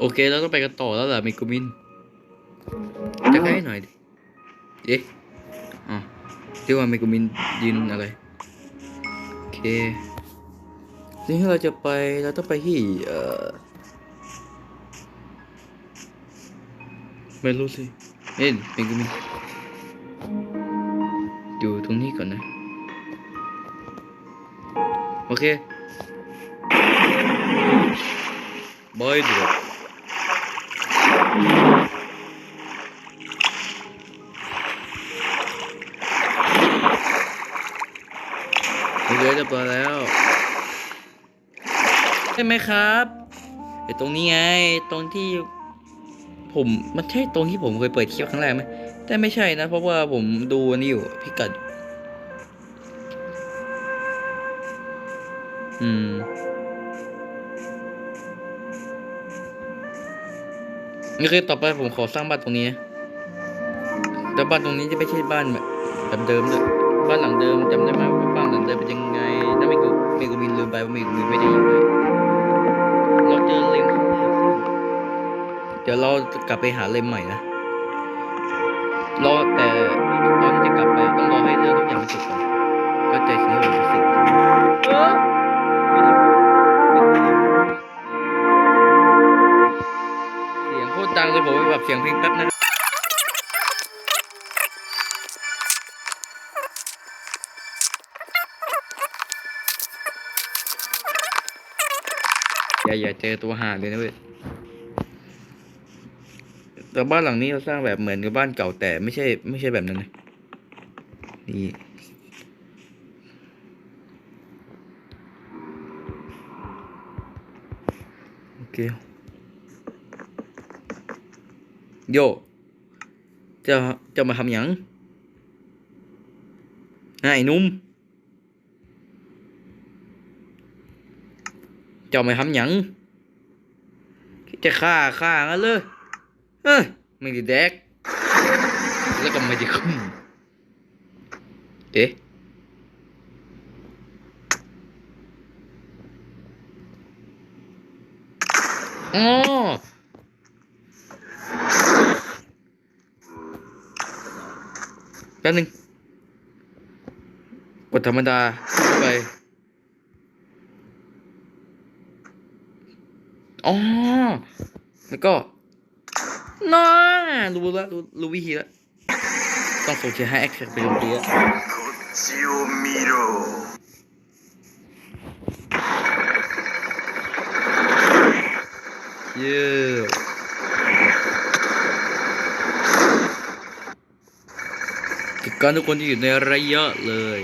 โอเคเราต้องไปกันต่อแล้วล่ะเมกุมินจะใกล้หน่อยดิเอ๊ะอ๋อเรียกว่าเมกุมินยืนอะไร โอเคสิ่งที่เราจะไปเราต้องไปที่เอ่อไม่รู้สิเอ็นเมกุมินอยู่ตรงนี้ก่อนนะ โอเค บายเดือดโอเคเรียบร้อยแล้วใช่ไหมครับไอตรงนี้ไง ตรงที่ผมมันใช่ตรงที่ผมเคยเปิดคลิปครั้งแรกไหมแต่ไม่ใช่นะ เพราะว่าผมดูอันนี้อยู่พิกัด อืม นี่คือต่อไปผมขอสร้างบ้านตรงนี้นะแต่บ้านตรงนี้จะไม่ใช่บ้านแบบแบบเดิมเลยบ้านหลังเดิมจำได้ไหมว่าบ้านหลังเดิมเป็นยังไงถ้าไม่กูไม่กูมินลืมไปว่าไม่กูมินไม่ได้ยู่เลยเราเจอเลมเดี๋ยวเรากลับไปหาเลมใหม่นะรอแต่ตอนที่จะกลับไปต้องรอให้เรื่องทุกอย่างมันจบก่อนก็ใจสิ่งที่ผมจะสิ่ง สียงโคตรดังเลยผมไปปรับเสียงเพลงแป๊บนะอย่าอย่าเจอตัวหาเลยนะเว้ยแต่บ้านหลังนี้เราสร้างแบบเหมือนกับบ้านเก่าแต่ไม่ใช่ ไม่ใช่แบบนั้นนะนี่โอเค โยจะจะมาทำหยังนายนุ่มจะมาทำหยังจะฆ่าฆ่างั้นเลยเอ้ยไม่ได้แดกแล้วก็ไม่ได้ขึ้นเอ๊ะอ๋อ ป๊บนึ่งกดธรรมดาไปอ๋อ แล้วก็น่ารู้และรู้รู้วิธีแล้วต้องส่งเชียร์ให้แอคชั่นไปโรงเรียนเย้ การทุกคนที่อยู่ในระยะเลย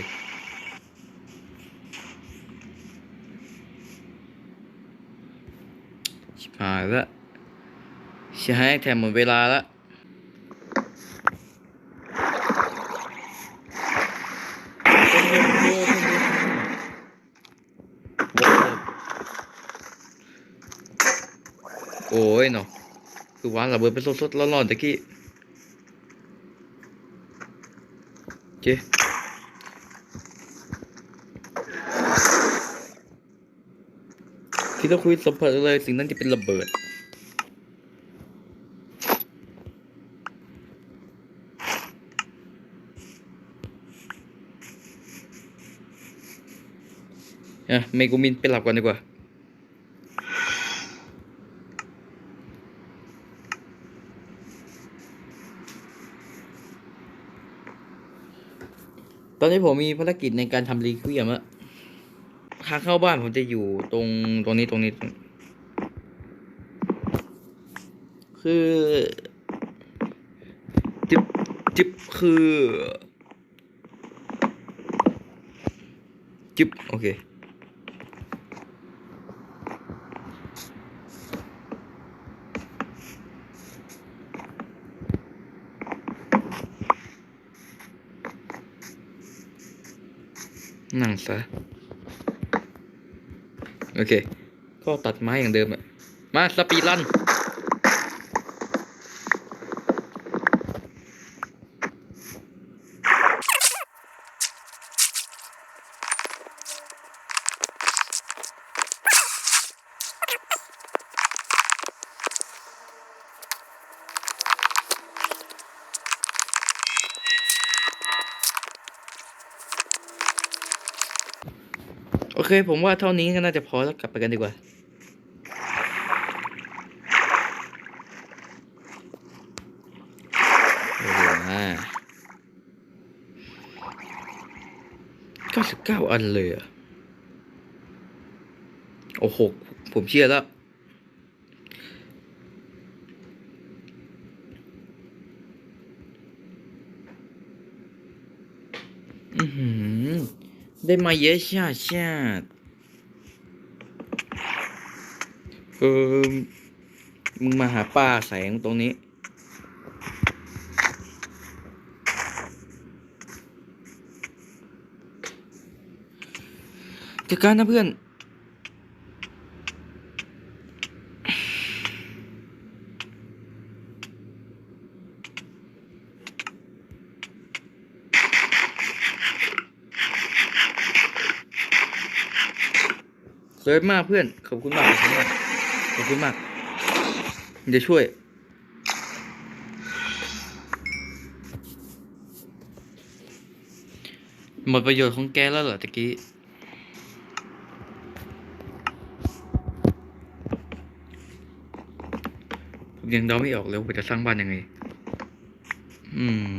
ชิบหายละใช้แทนหมดเวลาละโอ้ยเนาะคือวางระเบิดไปสดๆร้อนๆตะกี้ เจ๊ที่าคุยสัมผัสเลยสิ่งนั้นจะเป็นระเบิดอะเมกูมินไปหลับก่อนดีกว่า ตอนนี้ผมมีภารกิจในการทำรีควียมอะทางเข้าบ้านผมจะอยู่ตรงตรงนี้ตรงนี้ คือจิบจิบคือจิบโอเค นั่งซะ โอเค ก็ตัดไม้อย่างเดิมอะมาสปีดรัน โอเคผมว่าเท่านี้ก็น่าจะพอแล้วกลับไปกันดีกว่าโอ้โหมาเก้าสิบเก้าอันเลยอะ โอ้โห ผมเชื่อแล้วอือหือ ได้มาเยอะชาชาติเออมึงมาหาป้าแสงตรงนี้ จัดการนะเพื่อน วยมากเพื่อนขอบคุณมากขอบคุณมาก ขอบคุณมาก จะช่วย หมดประโยชน์ของแกแล้วเหรอตะกี้ผมยังเดาไม่ออกเลยว่าจะสร้างบ้านยังไง อืม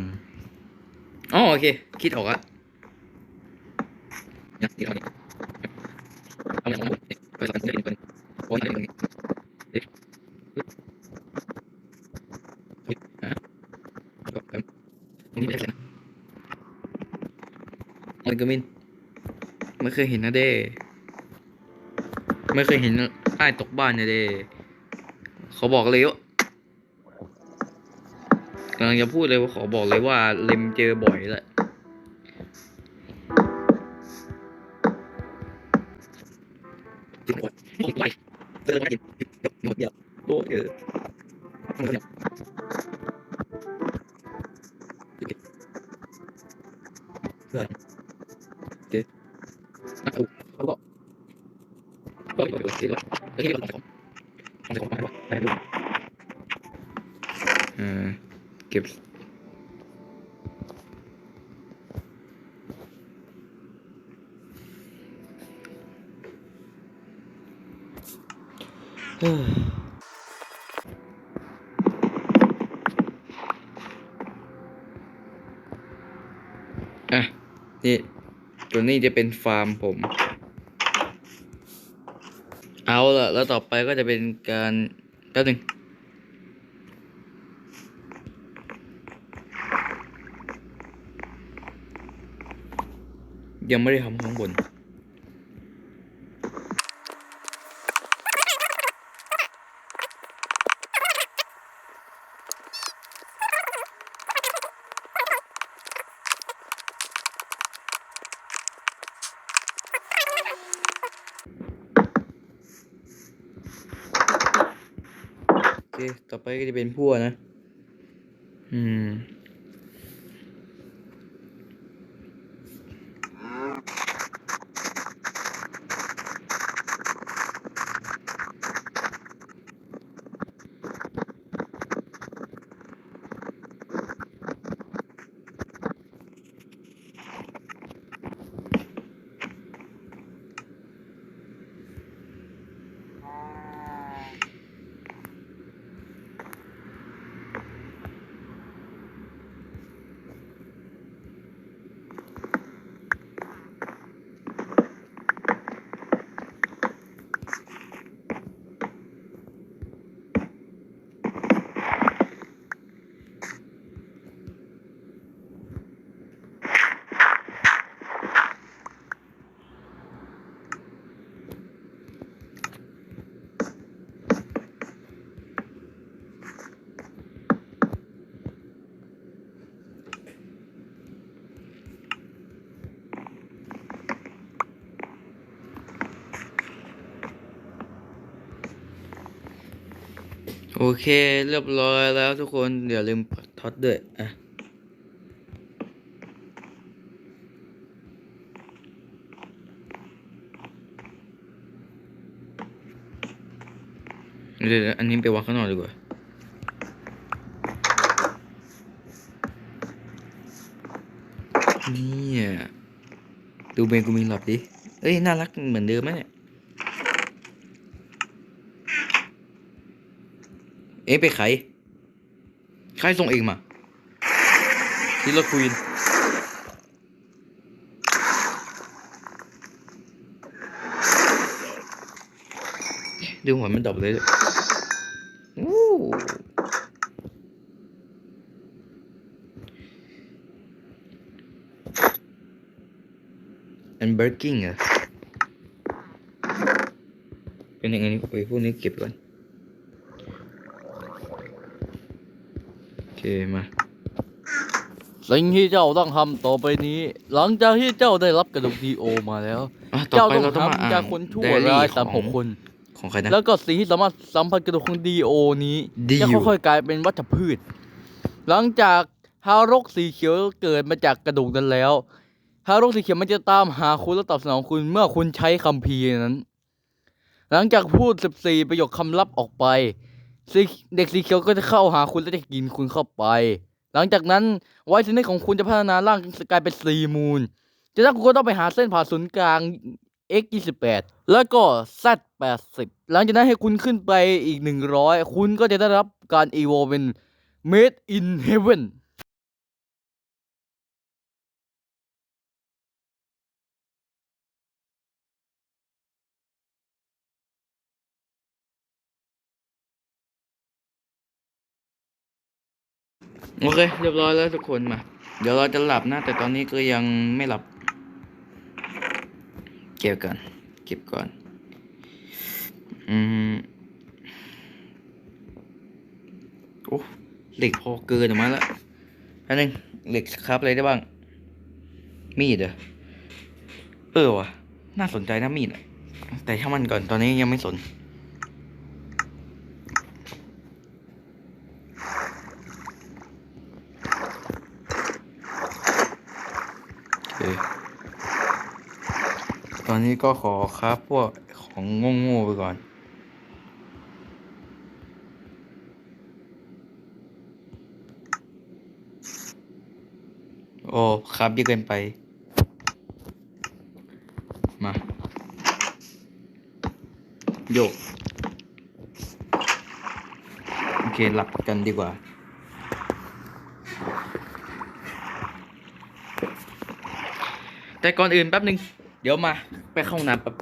อ๋อโอเค คิดออกอะนะนี่เอาเนี่ยเอาเนี่ยเออนเด็กคนโอ้ยเด็กคนนี้เด็กเฮ้ยฮะก็แบบนี่ได้เลยนะมัน กมินไม่เคยเห็นนะเด้ไม่เคยเห็นใต้ตกบ้านนะเด้เขาบอกเลยว่ากำลังจะพูดเลยว่าขอบอกเลยว่าเลมเจอบ่อยแหละจริงหมดหมดไปเจอมากินหมดเดียวโอ้เออหมดเดียวเพื่อน ก็อยู่เจ๊ด้วยแล้วที่เราของของของมาให้ว่าไปดูเออเก็บเฮ้ยอะนี่ตัวนี้จะเป็นฟาร์มผม ละแล้วต่อไปก็จะเป็นการแป๊บหนึ่งยังไม่ได้ทำข้างบน โอเค ต่อไปก็ จะเป็นพั่วนะ โอเคเรียบร้อยแล้วทุกคนอย่าลืมปัดท็อตด้วยอะเดี๋ยวอันนี้ไปวางข้างนอกดีกว่าเนี่ยดูเบนกูมีหลับดิ เอ้ย น่ารักเหมือนเดิมไหมเนี่ย เอ๊ะไปไขใครส่งเองมาทีละควีนดูหัวมันดับเลยอู้อันเบร์กิ้งอะเป็นยังไงนี่ไอ้พวกนี้เก็บก่อน โอ เคมาสิ่งที่เจ้าต้องทำต่อไปนี้ หลังจากที่เจ้าได้รับกระดูกดีโอมาแล้ว อะต่อเจ้าไปต้องเราต้องมาทำอ่าจากนคนชั่วไดอารี่ร้ายขสามหอกงคน ของใครนะ แล้วก็สิ่งที่สามารถสัมผัสกระดูกของดีโอนี้ดีจะอยู่ค่อยๆกลายเป็นวัชพืช หลังจากฮารกสีเขียวเกิดมาจากกระดูกนั้นแล้วฮารกสีเขียวมันจะตามหาคุณและตอบสนองคุณเมื่อคุณใช้คัมภีร์นั้น หลังจากพูด 14 ประโยคคำลับออกไป สีเด็กสีเขียวก็จะเข้าหาคุณและจะกินคุณเข้าไป หลังจากนั้นไวท์เซนเนของคุณจะพัฒนาร่างกลายเป็นซีมูนจากนั้นคุณก็ต้องไปหาเส้นผ่าศูนย์กลาง x 28แล้วก็ z 80หลังจากนั้นให้คุณขึ้นไปอีก 100 คุณก็จะได้รับการ e v o เป็น made in heaven โอเค เรียบร้อยแล้วทุกคนมา เดี๋ยวเราจะหลับนะ แต่ตอนนี้ก็ยังไม่หลับ เก็บก่อน เก็บก่อน อืม โอ้ เหล็กพอเกินออกมาแล้วอันนึงเหล็กครับอะไรได้บ้าง มีดเหรอเออว่ะน่าสนใจนะมีดแต่ช่างมันก่อนตอนนี้ยังไม่สน โอเค ตอ นนี้ก็ขอครับพวกของโง่ๆไปก่อน โอ้ ครับเยอะเกินไป มา โยก โอเค หลับกันดีกว่าแต่ก่อนอื่นแป๊บนึง เดี๋ยวมา ไปเข้าน้ำแป๊บ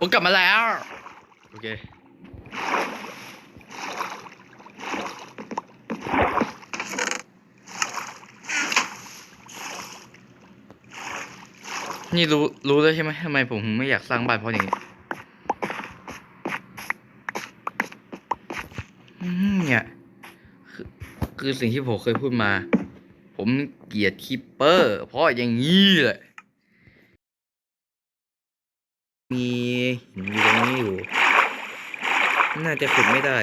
ผมกลับมาแล้ว โอเค นี่รู้รู้แล้วใช่ไหมทำไมผมไม่อยากสร้างบ้านเพราะอย่างนี้เนี่ยคือคือสิ่งที่ผมเคยพูดมา ผมเกลียดคิปเปอร์ เพราะอย่างนี้แหละมีหินอยู่ตรงนี้อยู่ น่าจะขุดไม่ได้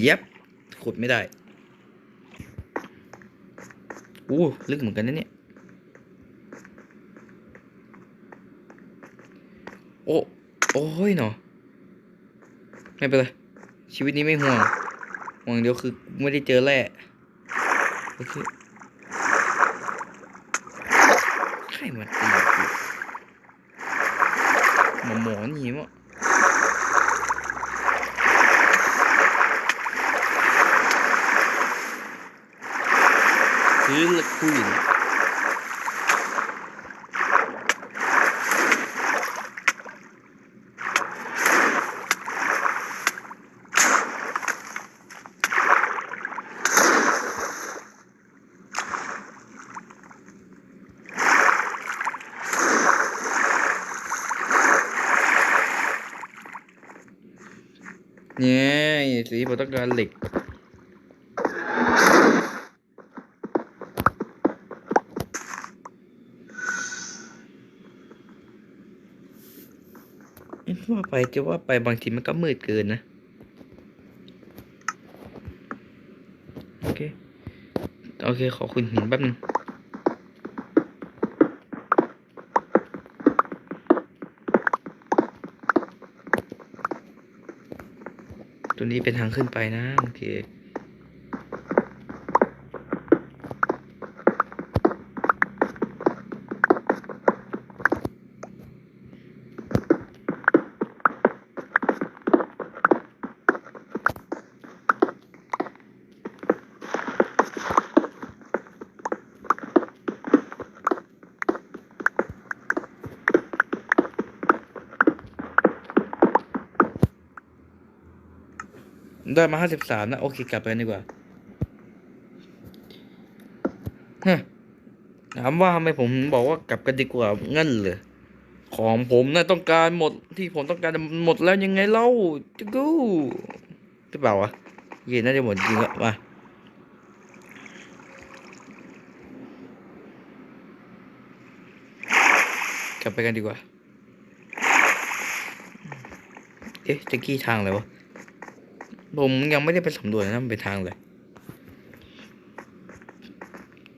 เย็บขุดไม่ได้อู้ลึกเหมือนกันนะเนี่ย โอ้โอ้ยเนาะไม่เป็นไรชีวิตนี้ไม่ห่วงห่วงเดียวคือไม่ได้เจอแร่โอเคใครมาตีกูหมอหมอนี่มั้งซื้อละคุย เนี่ยสีผมต้องการเหล็กว่าไปจะว่าไปบางทีมันก็มืดเกินนะ โอเค โอเค ขอคุณหินแป๊บนึง นี้เป็นทางขึ้นไปนะ โอเค ได้มาห้าสิบสามนะ โอเค กลับไปกันดีกว่าฮะถามว่าทำไมผมบอกว่ากลับกันดีกว่างั้นเหรอของผมนะต้องการหมดที่ผมต้องการหมดแล้วยังไงเล่าจะกูหรือเปล่าวะเย็นน่าจะหมดจริงละมากลับไปกันดีกว่า เอ๊ะตะกี้ทางอะไรวะ ผมยังไม่ได้ไปสำรวจนะมันเป็นทางเลย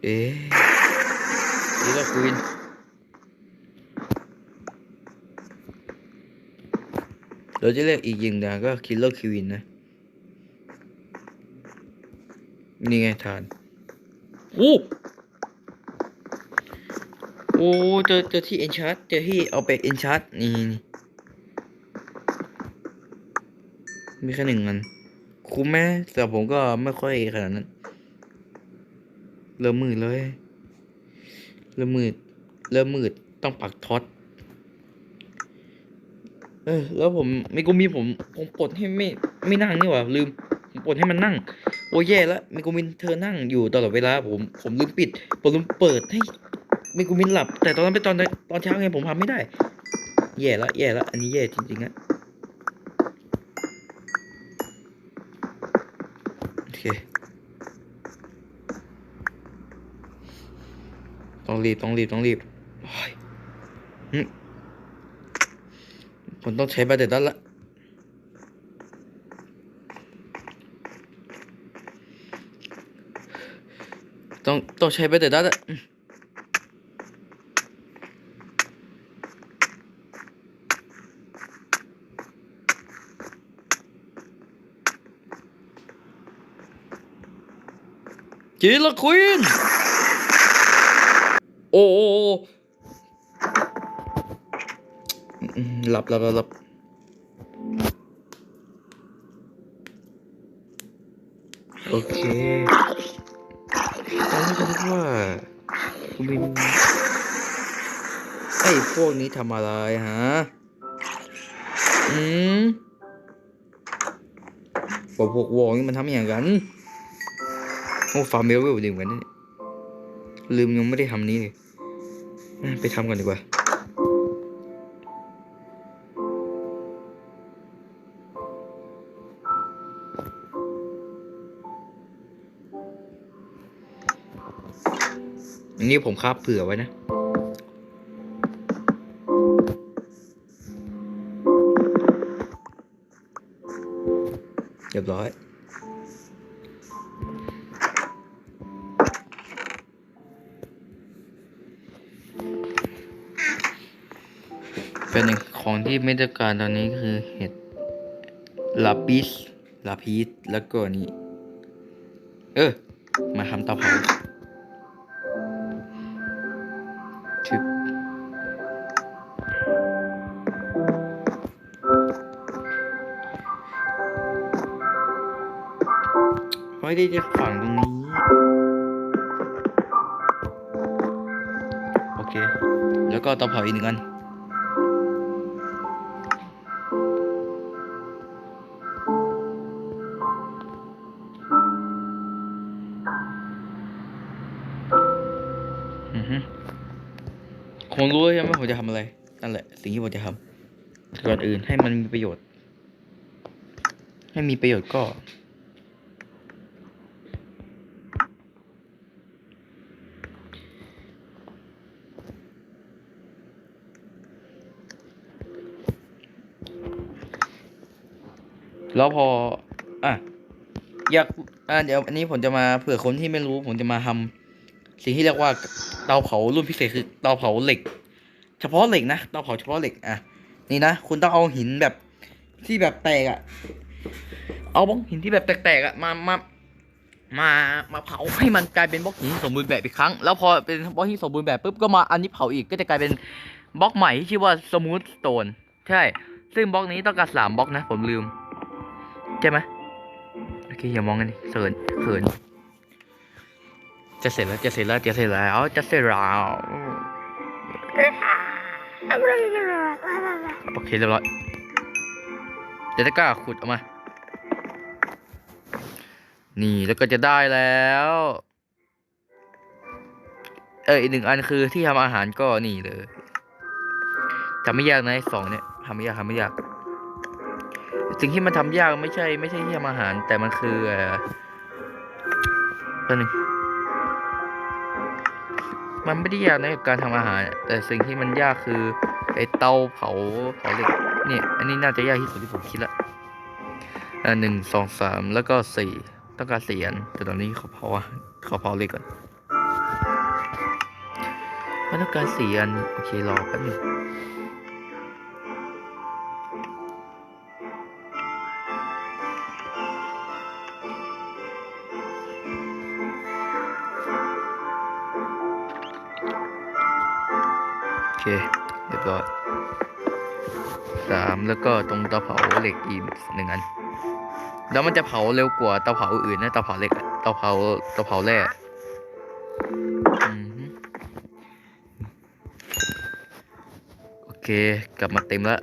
เอ๊ะนี่เราคุยเราจะเรียกอีกอย่างหนึงก็คิลเลอร์คิวินนะ นี่ไงทานโอ้โอ้เจอเจอที่เอนชาร์ตเจอที่เอาไปเอนชาร์ตนี่นี่มีแค่หนึ่งอัน คุ้มไหมแต่ผมก็ไม่ค่อยขนาดนั้น เริ่มมืดเลย เริ่มมืด เริ่มมืดต้องปักท็อตเออ แล้วผมมิกุมิผม ผมปลดให้ไม่ไม่นั่งนี่หว่าลืมผมปลดให้มันนั่ง โอ้แย่แล้วมิกุมินเธอนั่งอยู่ตลอดเวลา ผมผมลืมปิดผมลืมเปิดให้มิกุมินหลับ แต่ตอนนั้นเป็นตอนตอนเช้าไงผมทำไม่ได้ แย่และแย่และอันนี้แย่จริงๆอะ เค ต้องรีบ ต้องรีบ ต้องรีบผมต้องใช้แบตเตอรี่ละต้องต้องใช้แบตเตอรี่ละ จีละควีน โอ้หลับหลับหลับโอเคตอนนี้ก็คิดว่าคุณมินไอ้พวกนี้ทำอะไรฮะ อืมบอกพวกวองนี่มันทำอย่างกัน โอ้ฟาร์มเมลเวลดีเหมือนกันนี่ลืมยังไม่ได้ทำนี้เลยไปทำก่อนดีกว่าอันนี้ผมคาบเผื่อไว้นะเรียบร้อย เป็นของที่ไม่ต้องการตอนนี้คือเห็ดลาปิสลาพีสแล้วก็นี่ เออ มาทำเตาเผาชึบไว้ได้จะฝังตรงนี้ โอเค แล้วก็เตาเผาอีกหนึ่งอัน รู้ใช่ไหมผมจะทำอะไรนั่นแหละ สิ่งที่ผมจะทำก่อนอื่นให้มันมีประโยชน์ ให้มีประโยชน์ก็ แล้วพอ อะ อยาก อ่าเดี๋ยวอันนี้ผมจะมาเผื่อคนที่ไม่รู้ ผมจะมาทำสิ่งที่เรียกว่า เตาเผารุ่นพิเศษคือเตาเผาเหล็ก เฉพาะเหล็กนะเตาเผาเฉพาะเหล็กอะนี่นะคุณต้องเอาหินแบบที่แบบแตกอะ เอาบล็อกหินที่แบบแตกๆอะมามามามาเผาให้มันกลายเป็นบล็อกหินสมบูรณ์แบบอีกครั้ง แล้วพอเป็นบล็อกหินสมบูรณ์แบบปุ๊บก็มาอันนี้เผาอีกก็จะกลายเป็นบล็อกใหม่ที่ชื่อว่าสมูทสโตนใช่ ซึ่งบล็อกนี้ต้องการสามบล็อกนะ ผมลืม ใช่ไหมโอเคอย่ามองกันดิเขินเขิน จะเสร็จแล้วจะเสร็จแล้วจะเสร็จแล้วจะเสร็จแล้วโอเคเรียบร้อยเดี๋ยวจะกล้าขุดออกมา นี่แล้วก็จะได้แล้ว เอออีกหนึ่งอันคือที่ทำอาหารก็นี่เลยทำไม่ยากนะสองเนี่ยทำไม่ยากทำไม่ยากสิ่งที่มันทำยากไม่ใช่ ไม่ใช่ที่ทำอาหาร แต่มันคือเอ่อตัวหนึ่ง มันไม่ได้ยากในกับการทำอาหาร แต่สิ่งที่มันยากคือไอ้เตาเผาเผาเหล็กเนี่ยอันนี้น่าจะยากที่สุดที่ผมคิดละอ่าหนึ่งสองสามแล้วก็สี่ต้องการเสียนแต่ตอนนี้เขาเผาอะเขาเผาเหล็กก่อนมันต้องการสี่อันโอเครอแป๊บนึง เคเรียบร้อยสามแล้วก็ตรงเตาเผาเหล็กอีกหนึ่งอัน แล้วมันจะเผาเร็วกว่าเตาเผาอื่นนะเตาเผาเหล็กเตาเผาเตาเผาแร่โอเค กลับมาเต็มแล้ว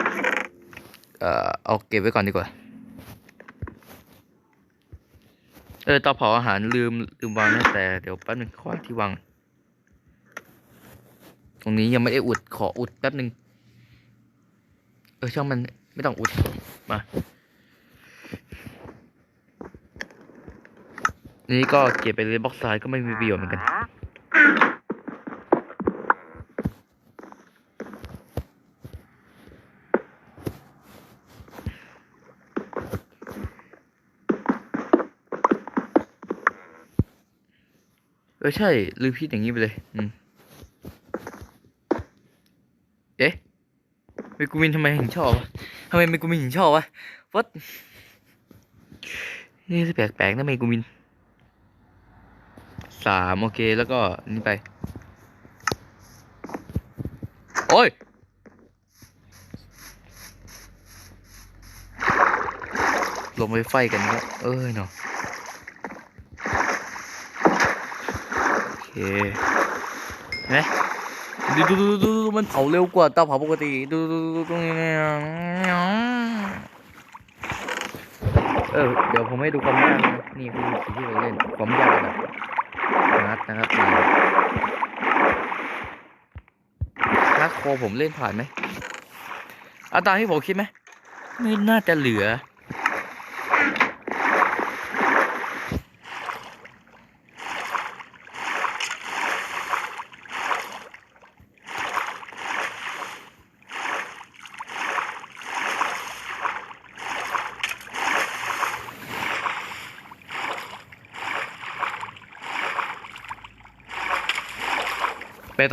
เอ่อเอาเก็บไว้ก่อนดีกว่า เออเตาเผาอาหารลืมลืมวางนะแต่เดี๋ยวแป๊บนึงขอหาที่วาง ตรงนี้ยังไม่ได้อุดขออุดแป๊บหนึ่งเออช่างมันไม่ต้องอุดมานี่ก็เก็บไปเลยบล็อกไซด์ก็ไม่มีประโยชน์เหมือนกัน เออใช่ลืมพิดอย่างนี้ไปเลย อืม เอ๊ะ เมกูมินทำไมถึงชอบวะทำไมเมกูมินถึงชอบวะวัดนี่แปลกๆนะเมกูมินสามโอเคแล้วก็นี่ไป โอ้ยลงไปไฟกันก็เอ้ยเนาะโอเคเห็นไหม ดูดูดูดูมันเผาเร็วกว่าเตาเผาปกติ ดูดูดูตรงนี้เนี่ยเออเดี๋ยวผมให้ดูความยากนะนี่คือสิ่งที่เราเล่นความยากระดับนัดนะครับนี่นัดโคผมเล่นผ่านไหมเอาตามที่ผมคิดไหมไม่น่าจะเหลือ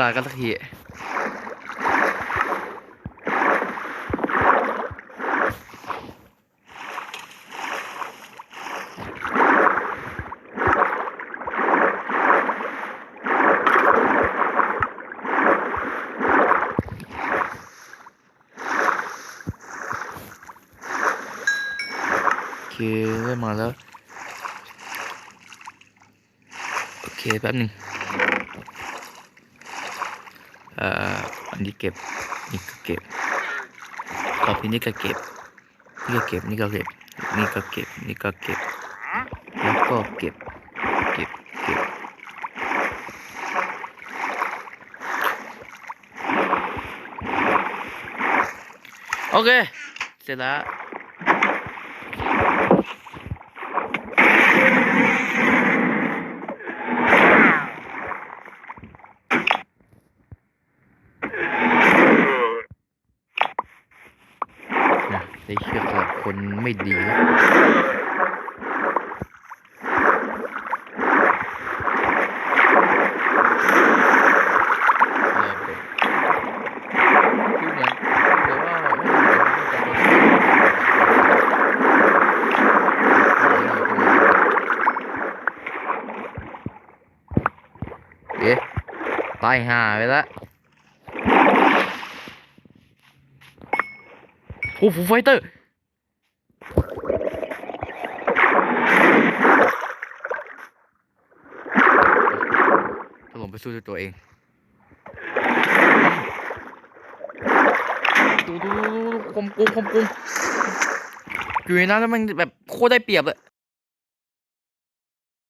ตายกันสักทีเคเริ่มมาแล้ว โอเค แป๊บหนึ่ง อ่ออันนี้เก็บนี่ก็เก็บต่อไปนี้ก็เก็บนี่ก็เก็บนี่ก็เก็บนี่ก็เก็บนี่ก็เก็บแล้วก็เก็บเก็บเก็บโอเคเสร็จแล้ว gì nữa. Yeah. tay hà vậy đó. Ô phụ fighter ด้วยตัวเองดูดูดูคมกุมคมกุมอยู่ในนั้นแล้วมันแบบโคตรได้เปรียบเลย